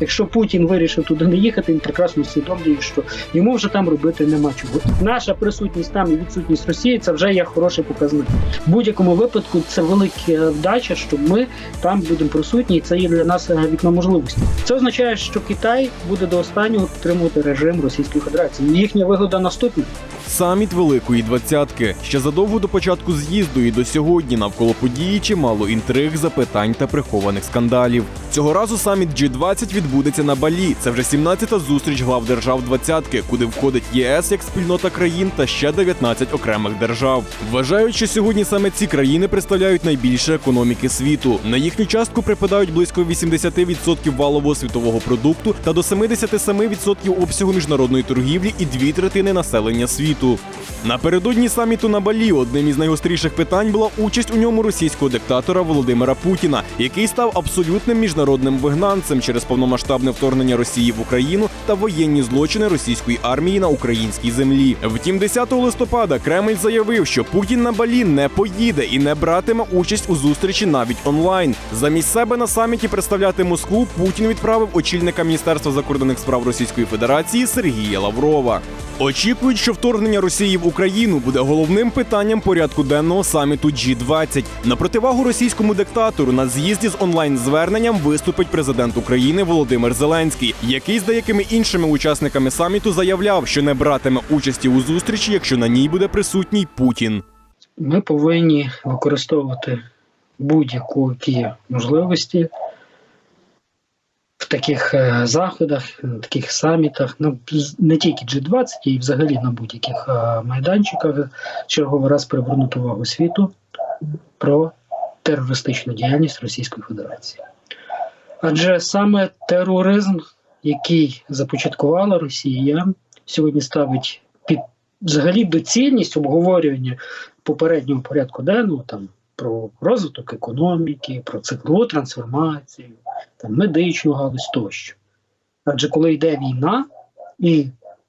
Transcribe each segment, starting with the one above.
якщо Путін вирішив туди не їхати, він прекрасно усвідомлює, що йому вже там робити нема чого. Наша присутність там і відсутність Росії це вже є хороший показник. В будь-якому випадку це велика вдача, що ми там будемо присутні, і це є для нас е, вікно можливості. Це означає, що Китай буде до останнього підтримувати режим Російської Федерації. Їхня вигода наступна. Саміт Великої Двадцятки. Ще задовго до початку з'їзду і до сьогодні навколо події чимало інтриг, запитань та прихованих скандалів. Цього разу саміт G20 відбудеться на Балі. Це вже 17-та зустріч глав держав двадцятки, куди входить єС як спільнота країн та ще 19 окремих держав. Вважають, що сьогодні саме ці країни представляють найбільше економіки світу. На їхню частку припадають близько 80% валового світового продукту та до 77% обсягу міжнародної торгівлі і дві третини населення світу. Напередодні саміту на Балі одним із найгостріших питань була участь у ньому російського диктатора Володимира Путіна, який став абсолютним міжнародним вигнанцем через повномасштабне вторгнення Росії в Україну та воєнні злочини російської армії на українській землі. Втім, 10 листопада Кремль заявив, що Путін на Балі не поїде і не братиме участь у зустрічі навіть онлайн. Замість себе на саміті представляти Москву Путін відправив очільника Міністерства закордонних справ Російської Федерації Сергія Лаврова. Очікують, що вторгнення Росії в Україну буде головним питанням порядку денного саміту G20. На противагу російському диктатору на з'їзді з онлайн-зверненням виступить президент України Володимир Зеленський, який з деякими іншими учасниками саміту заявляв, що не братиме участі у зустрічі, якщо на ній буде присутній Путін. Ми повинні використовувати будь-які можливості таких е, заходах, на таких самітах, ну, не тільки G20, а й взагалі на будь-яких е, майданчиках, черговий раз привернути увагу світу про терористичну діяльність Російської Федерації. Адже саме тероризм, який започаткувала Росія, сьогодні ставить під взагалі доцільність обговорювання попереднього порядку денного там про розвиток економіки, про циклову трансформацію, там медичну галузь тощо. Адже коли йде війна, і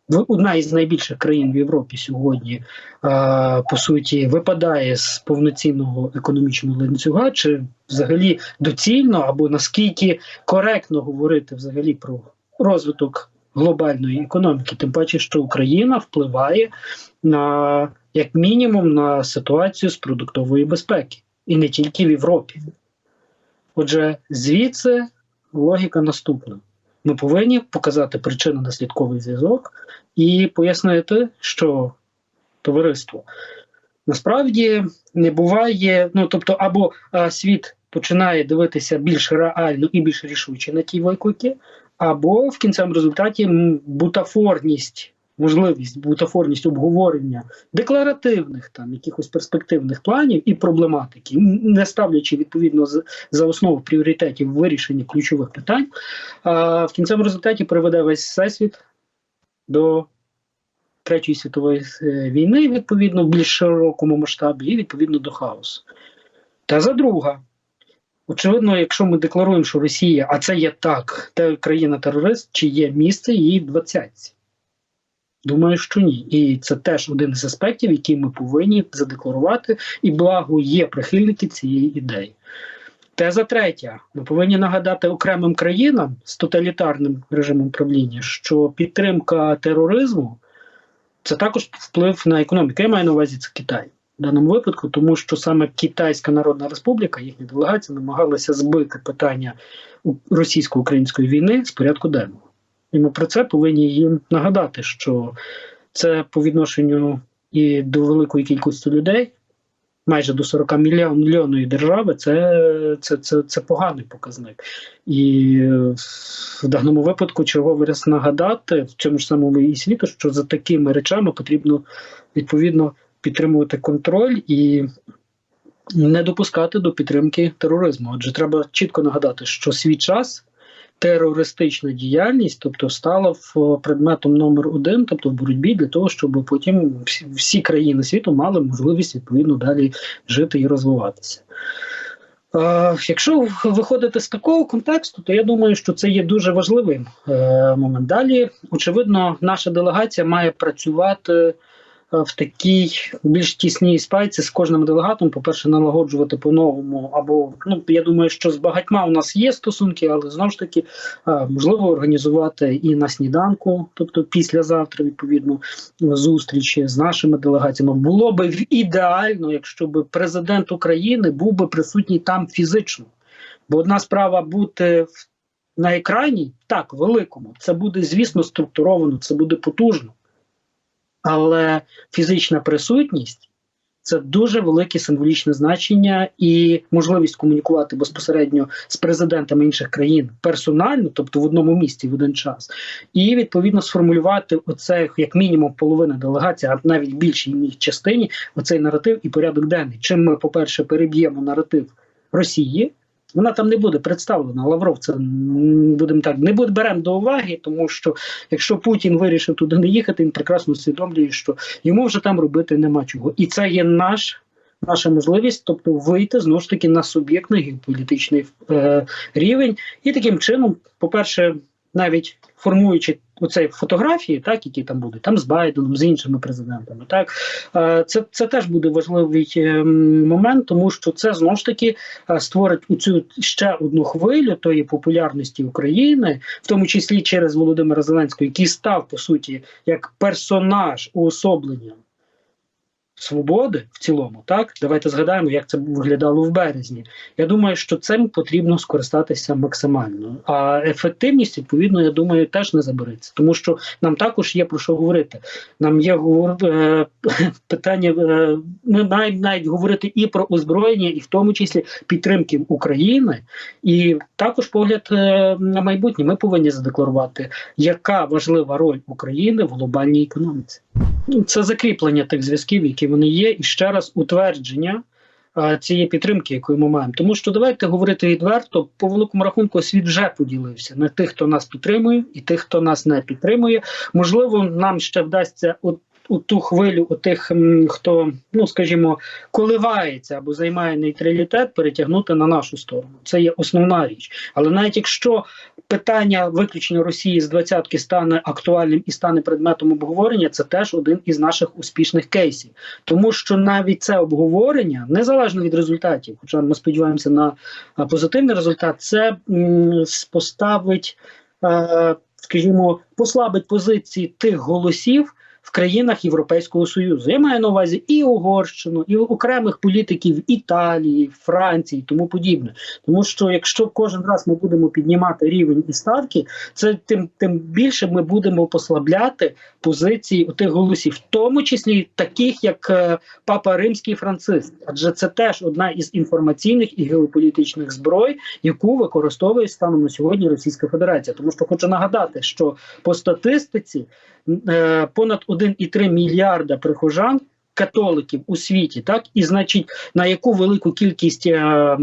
в- одна із найбільших країн в Європі сьогодні а, по суті випадає з повноцінного економічного ланцюга, чи взагалі доцільно або наскільки коректно говорити взагалі про розвиток глобальної економіки, тим паче, що Україна впливає на як мінімум на ситуацію з продуктової безпеки, і не тільки в Європі. Отже, звідси логіка наступна: ми повинні показати причинно-наслідковий зв'язок і пояснити, що товариство насправді не буває. Ну тобто, або а, світ починає дивитися більш реально і більш рішуче на ті виклики, або в кінцевому результаті бутафорність, можливість бутафорність обговорення декларативних там якихось перспективних планів і проблематики, не ставлячи відповідно за основу пріоритетів вирішення ключових питань, а в кінцевому результаті приведе весь всесвіт до Третьої світової е, війни, відповідно, в більш широкому масштабі, і відповідно до хаосу. Теза друга. Очевидно, якщо ми декларуємо, що Росія, а це є так, те країна-терорист, чи є місце її в двадцятці? Думаю, що ні. І це теж один з аспектів, який ми повинні задекларувати, і благо є прихильники цієї ідеї. Теза третя. Ми повинні нагадати окремим країнам з тоталітарним режимом правління, що підтримка тероризму це також вплив на економіку. Я маю на увазі це Китай в даному випадку, тому що саме Китайська Народна Республіка, їхня делегація, намагалася збити питання російсько-української війни з порядку денного. І ми про це повинні їм нагадати, що це по відношенню і до великої кількості людей, майже до 40 мільйон, мільйонної держави, це, це, це, це поганий показник. І в даному випадку черговий раз нагадати в цьому ж самому і світу, що за такими речами потрібно відповідно підтримувати контроль і не допускати до підтримки тероризму. Адже треба чітко нагадати, що свій час терористична діяльність, тобто стала в предметом номер один, тобто в боротьбі для того, щоб потім всі, країни світу мали можливість відповідно далі жити і розвиватися. Е, Якщо виходити з такого контексту, то я думаю, що це є дуже важливий е, момент. Далі, очевидно, наша делегація має працювати е, в такій більш тісній спайці з кожним делегатом, по-перше, налагоджувати по-новому. Або ну я думаю, що з багатьма у нас є стосунки, але знову ж таки е, можливо організувати і на сніданку, тобто післязавтра, відповідно, зустрічі з нашими делегаціями. Було би ідеально, якщо б президент України був би присутній там фізично. Бо одна справа бути в на екрані, так, великому, це буде, звісно, структуровано, це буде потужно. Але фізична присутність це дуже велике символічне значення і можливість комунікувати безпосередньо з президентами інших країн персонально, тобто в одному місці в один час, і відповідно сформулювати оце як мінімум половина делегації, а навіть більшій їх частині, оцей наратив і порядок денний. Чим ми, по-перше, переб'ємо наратив Росії. Вона там не буде представлена. Лавров це будемо так не буде беремо до уваги, тому що якщо Путін вирішив туди не їхати, він прекрасно усвідомлює, що йому вже там робити нема чого. І це є наш. Наша можливість, тобто вийти знову ж таки на суб'єктний геополітичний е, рівень, і таким чином, по-перше, навіть формуючи оцей фотографії, так які там будуть, там з Байденом, з іншими президентами, так. Е, це, це теж буде важливий е, момент, тому що це знову ж таки створить створить цю ще одну хвилю тої популярності України, в тому числі через Володимира Зеленського, який став по суті як персонаж уособлення свободи в цілому. Так, давайте згадаємо, як це виглядало в березні. Я думаю, що цим потрібно скористатися максимально. А ефективність, відповідно, я думаю, теж не забереться, тому що нам також є про що говорити. Нам є е, питання. Е, ми маємо навіть говорити і про озброєння, і в тому числі підтримки України, і також погляд е, на майбутнє. Ми повинні задекларувати, яка важлива роль України в глобальній економіці. Ну, Це закріплення тих зв'язків, які вони є, і ще раз утвердження е, цієї підтримки, яку ми маємо. Тому що давайте говорити відверто, по великому рахунку світ вже поділився на тих, хто нас підтримує, і тих, хто нас не підтримує. Можливо, нам ще вдасться от. У ту хвилю у тих, хто, ну скажімо, коливається або займає нейтралітет, перетягнути на нашу сторону. Це є основна річ. Але навіть якщо питання виключення Росії з двадцятки стане актуальним і стане предметом обговорення, це теж один із наших успішних кейсів, тому що навіть це обговорення, незалежно від результатів, хоча ми сподіваємося на позитивний результат, це поставить, скажімо, послабить позиції тих голосів. В країнах Європейського союзу я маю на увазі і Угорщину, і окремих політиків Італії, Франції, і тому подібне. Тому що якщо кожен раз ми будемо піднімати рівень і ставки, це тим тим більше ми будемо послабляти позиції у тих голосів, в тому числі таких, як е, Папа Римський Франциск, адже це теж одна із інформаційних і геополітичних зброй, яку використовує станом на сьогодні Російська Федерація. Тому що хочу нагадати, що по статистиці е, понад 1,3 мільярда прихожан. Католиків у світі, так і значить на яку велику кількість е,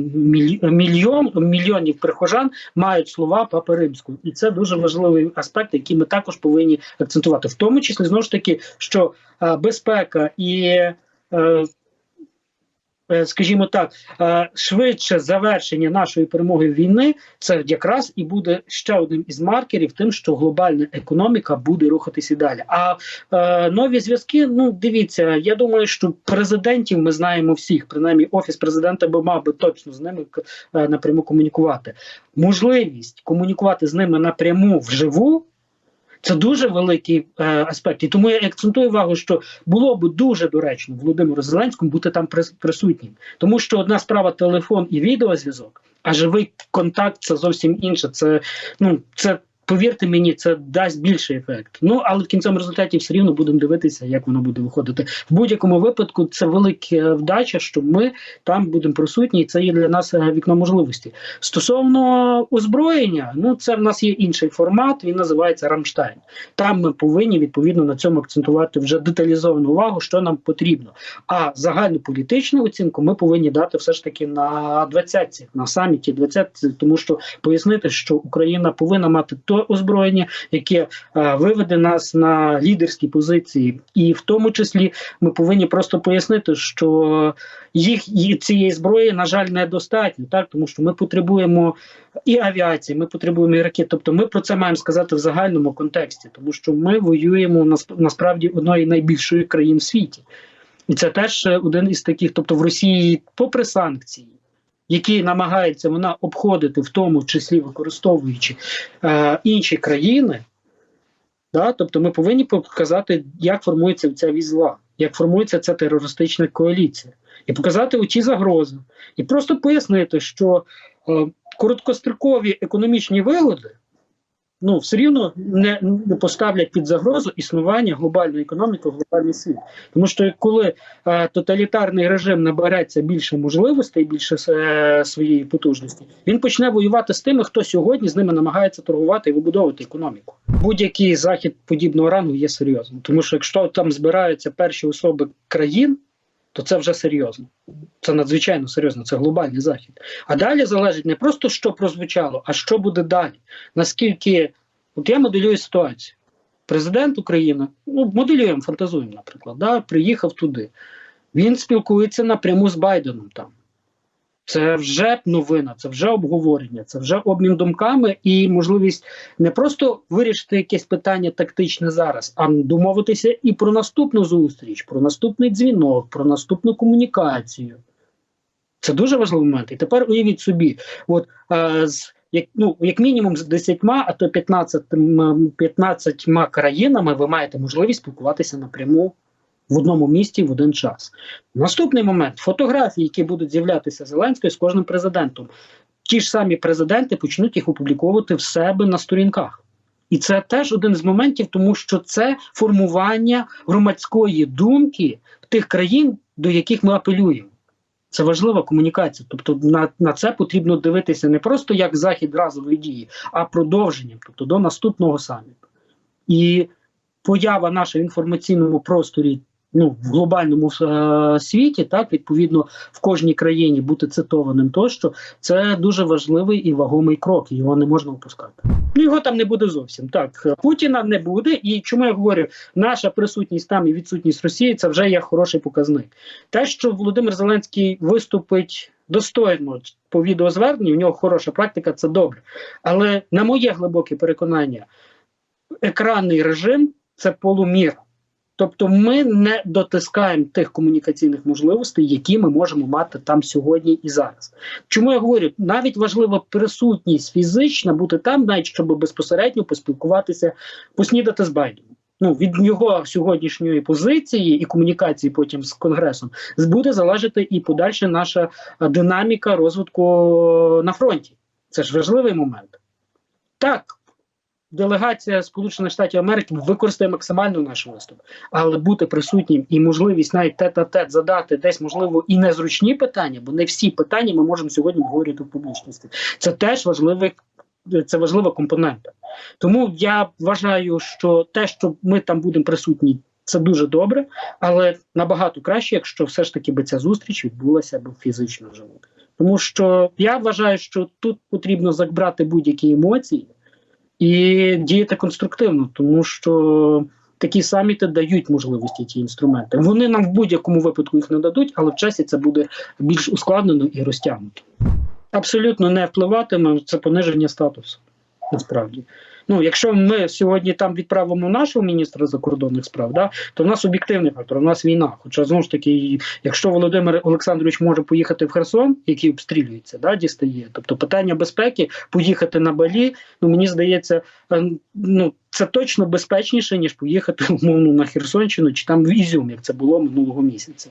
мільйон мільйонів прихожан мають слова Папи Римського, і це дуже важливий аспект, який ми також повинні акцентувати, в тому числі знову ж таки, що е, безпека і е, скажімо так, е, швидше завершення нашої перемоги війни, це якраз і буде ще одним із маркерів, тим, що глобальна економіка буде рухатися далі. А е, нові зв'язки, ну дивіться, я думаю, що президентів ми знаємо всіх, принаймні офіс президента би мав би точно з ними е, напряму комунікувати. Можливість комунікувати з ними напряму вживу. Це дуже великий е, аспект, і тому я акцентую увагу, що було б дуже доречно Володимиру Зеленському бути там прис- присутнім, тому що одна справа телефон і відеозв'язок, а живий контакт це зовсім інше. Це ну це. Повірте мені, це дасть більший ефект. Ну але в кінцевому результаті все рівно будемо дивитися, як воно буде виходити. В будь-якому випадку це велика вдача, що ми там будемо присутні, і це є для нас е, вікно можливості. Стосовно озброєння, ну це в нас є інший формат. Він називається Рамштайн. Там ми повинні відповідно на цьому акцентувати вже деталізовану увагу, що нам потрібно. А загальну політичну оцінку ми повинні дати все ж таки на 20-ці, на саміті 20 тому що пояснити, що Україна повинна мати то озброєння, яке е, виведе нас на лідерські позиції, і в тому числі ми повинні просто пояснити, що їх цієї зброї, на жаль, недостатньо, так тому що ми потребуємо і авіації, ми потребуємо і ракет. Тобто, ми про це маємо сказати в загальному контексті, тому що ми воюємо насп- насправді одної з найбільших країн в світі, і це теж е, один із таких, тобто в Росії, попри санкції. Які намагається вона обходити, в тому числі використовуючи е, інші країни, да, тобто ми повинні показати, як формується ця візла, як формується ця терористична коаліція, і показати оці загрози, і просто пояснити, що е, короткострокові економічні вигоди ну, все рівно не, не поставлять під загрозу існування глобальної економіки, глобальний світ. Тому що коли е, тоталітарний режим набереться більше можливостей, більше е, своєї потужності, він почне воювати з тими, хто сьогодні з ними намагається торгувати і вибудовувати економіку. Будь-який захід подібного рангу є серйозним, тому що якщо там збираються перші особи країн, то це вже серйозно. Це надзвичайно серйозно, це глобальний захід. А далі залежить не просто що прозвучало, а що буде далі. Наскільки от я моделюю ситуацію. Президент України, ну моделюємо, фантазуємо, наприклад, да, приїхав туди. Він спілкується напряму з Байденом там. Це вже новина, це вже обговорення, це вже обмін думками і можливість не просто вирішити якесь питання тактичне зараз, а домовитися і про наступну зустріч, про наступний дзвінок, про наступну комунікацію. Це дуже важливий момент. І тепер уявіть собі, от е, з як ну як мінімум з 10, а то 15, 15 країнами ви маєте можливість спілкуватися напряму в одному місті в один час. Наступний момент фотографії, які будуть з'являтися Зеленською з кожним президентом. Ті ж самі президенти почнуть їх опубліковувати в себе на сторінках. І це теж один з моментів, тому що це формування громадської думки тих країн, до яких ми апелюємо. Це важлива комунікація. Тобто на, на це потрібно дивитися не просто як захід разової дії, а продовженням, тобто до наступного саміту. І поява наша в інформаційному просторі ну, в глобальному е, світі, так відповідно в кожній країні бути цитованим, тощо це дуже важливий і вагомий крок, його не можна опускати. Ну його там не буде зовсім. Так Путіна не буде. І чому я говорю, наша присутність там і відсутність Росії це вже є хороший показник. Те, що Володимир Зеленський виступить достойно по відеозверненню, в нього хороша практика, це добре. Але на моє глибоке переконання, екранний режим це полуміра. Тобто ми не дотискаємо тих комунікаційних можливостей, які ми можемо мати там сьогодні і зараз. Чому я говорю, навіть важлива присутність фізична бути там, навіть щоб безпосередньо поспілкуватися, поснідати з Байденом. Ну від його сьогоднішньої позиції і комунікації потім з конгресом буде залежати і подальша наша е, динаміка розвитку на фронті. Це ж важливий момент. Так, делегація Сполучених Штатів Америки використає максимально наш виступ, але бути присутнім і можливість навіть тет-а-тет задати десь можливо і незручні питання, бо не всі питання ми можемо сьогодні говорити в публічності. Це теж важливий. Це важлива компонента. Тому я вважаю, що те, що ми там будемо присутні, це дуже добре, але набагато краще, якщо все ж таки би ця зустріч відбулася б фізично живу. Тому що я вважаю, що тут потрібно забрати будь-які емоції і діяти конструктивно, тому що такі саміти дають можливості ці інструменти. Вони нам в будь-якому випадку їх не дадуть, але в часі це буде більш ускладнено і розтягнуто. Абсолютно не впливатиме це пониження статусу. Насправді, ну якщо ми сьогодні там відправимо нашого міністра закордонних справ, да то в нас об'єктивний фактор, у нас війна. Хоча знову ж таки, якщо Володимир Олександрович може поїхати в Херсон, який обстрілюється, да, дістає, тобто питання безпеки, поїхати на Балі, ну мені здається, е, ну це точно безпечніше ніж поїхати умовно на Херсонщину чи там в Ізюм, як це було минулого місяця.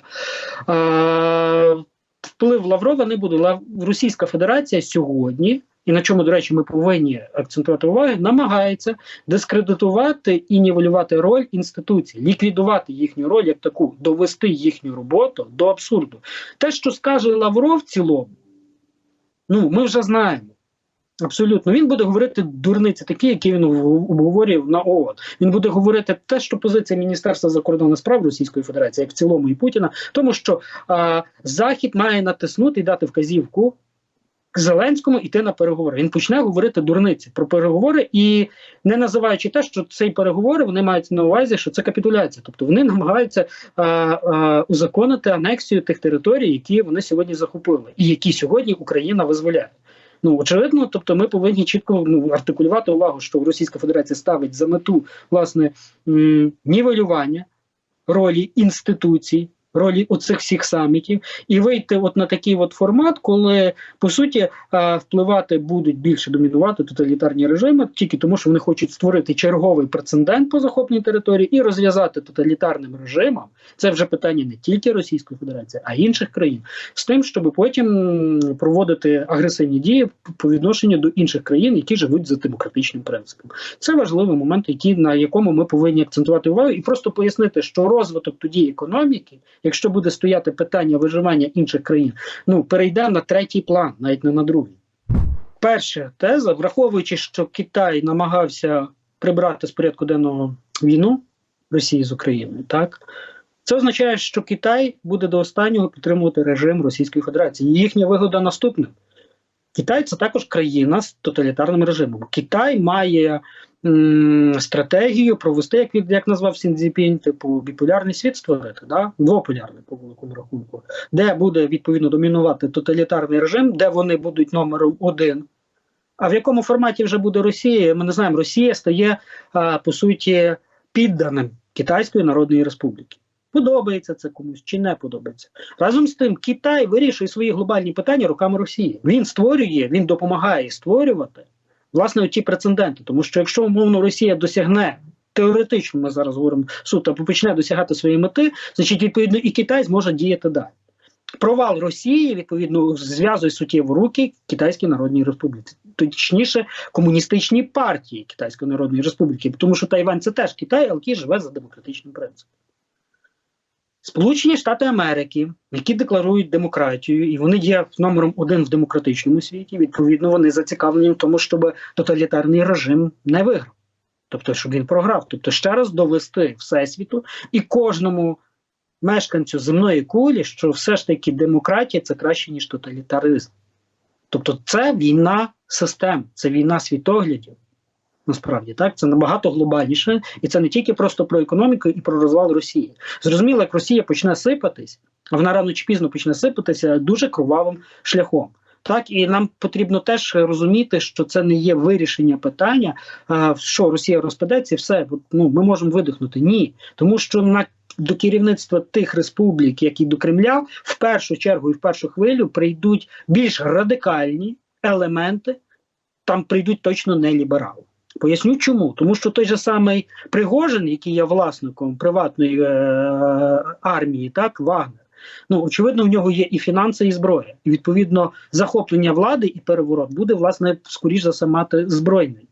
А, Вплив Лаврова не буде. Російська Федерація сьогодні і на чому, до речі, ми повинні акцентувати увагу, намагається дискредитувати і нівелювати роль інституцій, ліквідувати їхню роль як таку, довести їхню роботу до абсурду. Те, що скаже Лавров в цілому, ну ми вже знаємо. Абсолютно, він буде говорити дурниці, такі, які він обговорював на ООН. Він буде говорити те, що позиція Міністерства закордонних справ Російської Федерації, як в цілому і Путіна, тому що а, Захід має натиснути і дати вказівку Зеленському йти на переговори. Він почне говорити дурниці про переговори і не називаючи те, що ці переговори вони мають на увазі, що це капітуляція. Тобто вони намагаються а, а, узаконити анексію тих територій, які вони сьогодні захопили, і які сьогодні Україна визволяє. Ну очевидно, тобто ми повинні чітко ну, артикулювати увагу, що Російська Федерація ставить за мету власне нівелювання ролі інституцій, ролі оцих всіх самітів, і вийти от на такий от формат, коли по суті впливати будуть більше домінувати тоталітарні режими, тільки тому, що вони хочуть створити черговий прецедент по захопленій території і розв'язати тоталітарним режимом. Це вже питання не тільки Російської Федерації, а й інших країн, з тим, щоб потім проводити агресивні дії по відношенню до інших країн, які живуть за демократичним принципом. Це важливий момент, який на якому ми повинні акцентувати увагу, і просто пояснити, що розвиток тоді економіки, якщо буде стояти питання виживання інших країн, ну перейде на третій план, навіть не на другий. Перша теза, враховуючи, що Китай намагався прибрати з порядку денного війну Росії з Україною, так це означає, що Китай буде до останнього підтримувати режим Російської Федерації. Їхня вигода наступна. Китай це також країна з тоталітарним режимом. Китай має стратегію провести, як він як назвав Сіндзіпінь, типу біполярний світ створити, да? двополярний по великому рахунку, де буде відповідно домінувати тоталітарний режим, де вони будуть номером один. А в якому форматі вже буде Росія? Ми не знаємо. Росія стає по суті підданим Китайської Народної Республіки. Подобається це комусь чи не подобається. Разом з тим, Китай вирішує свої глобальні питання руками Росії. Він створює, він допомагає створювати власне ті прецеденти. Тому що якщо умовно Росія досягне теоретично, ми зараз говоримо суто, почне досягати свої мети, значить відповідно і Китай зможе діяти далі. Провал Росії відповідно зв'язує суттєво руки Китайській Народній Республіці, точніше комуністичній партії Китайської Народної Республіки, тому що Тайвань це теж Китай, але який живе за демократичним принципом. Сполучені Штати Америки, які декларують демократію, і вони є номером один в демократичному світі. Відповідно, вони зацікавлені в тому, щоб тоталітарний режим не виграв, тобто, щоб він програв. Тобто, ще раз довести всесвіту і кожному мешканцю земної кулі, що все ж таки демократія це краще ніж тоталітаризм. Тобто, це війна систем, це війна світоглядів. Насправді так це набагато глобальніше, і це не тільки просто про економіку і про розвал Росії. Зрозуміло, як Росія почне сипатись, а вона рано чи пізно почне сипатися дуже кровавим шляхом. Так і нам потрібно теж розуміти, що це не є вирішення питання, що Росія розпадеться, і все ну ми можемо видихнути. Ні, тому що на до керівництва тих республік, як і до Кремля, в першу чергу і в першу хвилю прийдуть більш радикальні елементи. Там прийдуть точно не ліберали. Поясню чому. Тому що той же самий Пригожин, який є власником приватної е- армії, так, Вагнер, ну очевидно, в нього є і фінанси, і зброя. І відповідно захоплення влади і переворот буде, власне, скоріш за все мати збройний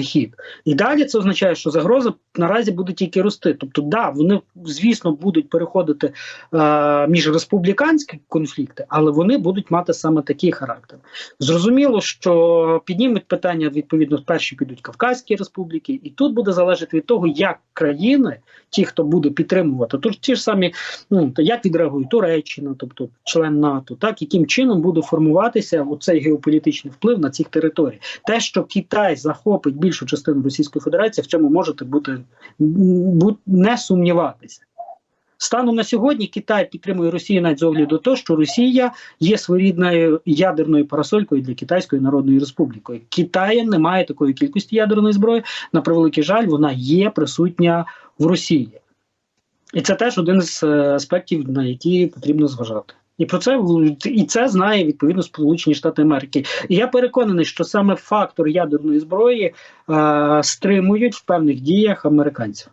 хід. І далі це означає, що загроза наразі буде тільки рости. Тобто, да, вони, звісно, будуть переходити е, між республіканські конфлікти, але вони будуть мати саме такий характер. Зрозуміло, що піднімуть питання, відповідно, перші підуть Кавказькі республіки, і тут буде залежати від того, як країни, ті, хто буде підтримувати, то ті ж самі, ну як відреагує Туреччина, тобто член НАТО, так яким чином буде формуватися оцей геополітичний вплив на цих територій. Те, що Китай захопить більшу частину Російської Федерації, в цьому можете бути не сумніватися. Станом на сьогодні Китай підтримує Росію навіть з огляду того, що Росія є своєрідною ядерною парасолькою для Китайської Народної Республіки. Китая немає такої кількості ядерної зброї. На превеликий жаль, вона є присутня в Росії. І це теж один з аспектів, на які потрібно зважати. І про це і це знає відповідно Сполучені Штати Америки. І я переконаний, що саме фактор ядерної зброї е, стримують в певних діях американців.